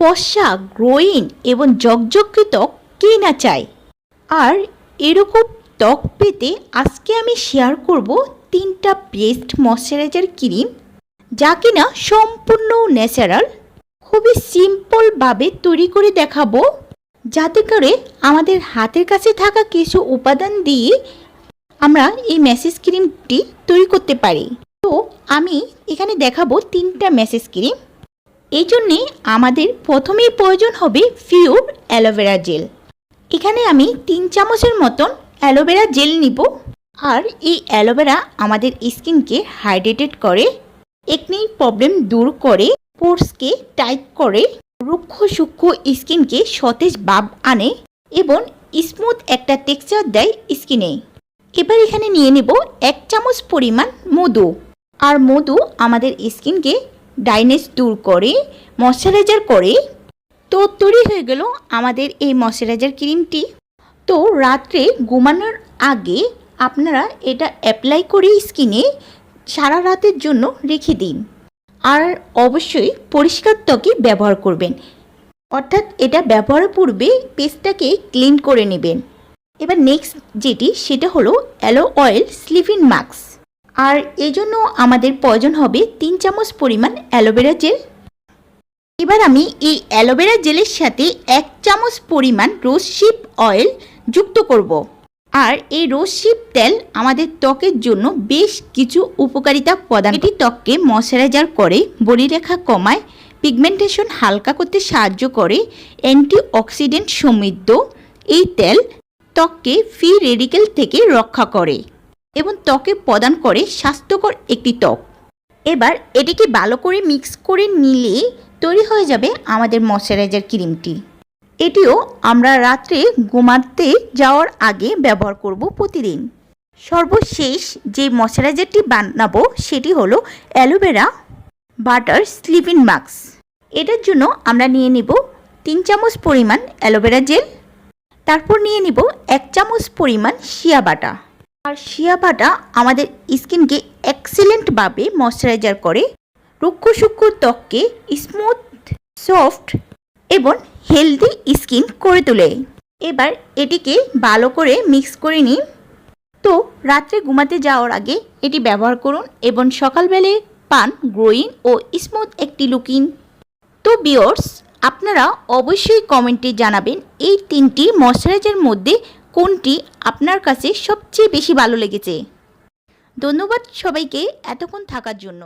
ফর্সা গ্রোইন এবং জকজকে ত্বক কে না চায়? আর এরকম ত্বক পেতে আজকে আমি শেয়ার করব তিনটা বেস্ট ময়শ্চারাইজার ক্রিম যা কিনা সম্পূর্ণ ন্যাচারাল খুবই সিম্পলভাবে তৈরি করে দেখাবো। যাতে করে আমাদের হাতের কাছে থাকা কিছু উপাদান দিয়ে আমরা এই ম্যাসেজ ক্রিমটি তৈরি করতে পারি। তো আমি এখানে দেখাবো তিনটা ম্যাসেজ ক্রিম এই জন্যে আমাদের প্রথমেই প্রয়োজন হবে পিওর অ্যালোভেরা জেল এখানে আমি তিন চামচের মতন অ্যালোভেরা জেল নিব। আর এই অ্যালোভেরা আমাদের স্কিনকে হাইড্রেটেড করে, একনি প্রবলেম দূর করে, পোর্সকে টাইট করে, রুক্ষ সূক্ষ্ম স্কিনকে সতেজ ভাব আনে এবং স্মুথ একটা টেক্সচার দেয় স্কিনে। এবার এখানে নিয়ে নেব এক চামচ পরিমাণ মধু। আর মধু আমাদের স্কিনকে ডাইনেস দূর করে, ময়শ্চারাইজার করে। তো তৈরি হয়ে গেল আমাদের এই ময়শ্চারাইজার ক্রিমটি তো রাত্রে ঘুমানোর আগে আপনারা এটা অ্যাপ্লাই করে স্কিনে সারা রাতের জন্য রেখে দিন। আর অবশ্যই পরিষ্কার ত্বকে ব্যবহার করবেন। অর্থাৎ এটা ব্যবহারের পূর্বে পেস্টটাকে ক্লিন করে নেবেন। এবার নেক্সট যেটি, সেটা হলো অ্যালো অয়েল স্লিফিন মাস্ক আর এই জন্য আমাদের প্রয়োজন হবে তিন চামচ পরিমাণ অ্যালোভেরা জেল। এবার আমি এই অ্যালোভেরা জেলের সাথে এক চামচ পরিমাণ রোজশিপ অয়েল যুক্ত করব। আর এই রোজশিপ তেল আমাদের ত্বকের জন্য বেশ কিছু উপকারিতা প্রদান এটি ত্বককে ময়শ্চারাইজার করে বলিরেখা কমায়, পিগমেন্টেশন হালকা করতে সাহায্য করে, অ্যান্টিঅক্সিডেন্ট সমৃদ্ধ। এই তেল ত্বককে ফ্রি রেডিকেল থেকে রক্ষা করে। এবং ত্বকে প্রদান করে স্বাস্থ্যকর একটি ত্বক। এবার এটিকে ভালো করে মিক্স করে নিলে তৈরি হয়ে যাবে আমাদের ময়শ্চারাইজার ক্রিমটি এটিও আমরা রাত্রে ঘুমাতে যাওয়ার আগে ব্যবহার করব প্রতিদিন। সর্বশেষ যে ময়শ্চারাইজারটি বানাবো সেটি হলো অ্যালোভেরা বাটার স্লিপিং মাস্ক। এটার জন্য আমরা নিয়ে নেব তিন চামচ পরিমাণ অ্যালোভেরা জেল, তারপর নিয়ে নিব এক চামচ পরিমাণ শিয়া বাটা। আর শিয়া বাটা আমাদের স্কিনকে এক্সিলেন্টভাবে ময়শ্চারাইজার করে। রুক্ষ সূক্ষ্ম ত্বককে স্মুথ সফট এবং হেলদি স্কিন করে তোলে। এবার এটিকে ভালো করে মিক্স করে নিন। তো রাত্রে ঘুমাতে যাওয়ার আগে এটি ব্যবহার করুন এবং সকালবেলায় পান গ্রোয়িং ও স্মুথ একটি লুকিং তো বিয়র্স আপনারা অবশ্যই কমেন্টে জানাবেন এই তিনটি ময়শ্চারাইজার মধ্যে কোনটি আপনার কাছে সবচেয়ে বেশি ভালো লেগেছে? ধন্যবাদ সবাইকে এতক্ষণ থাকার জন্য।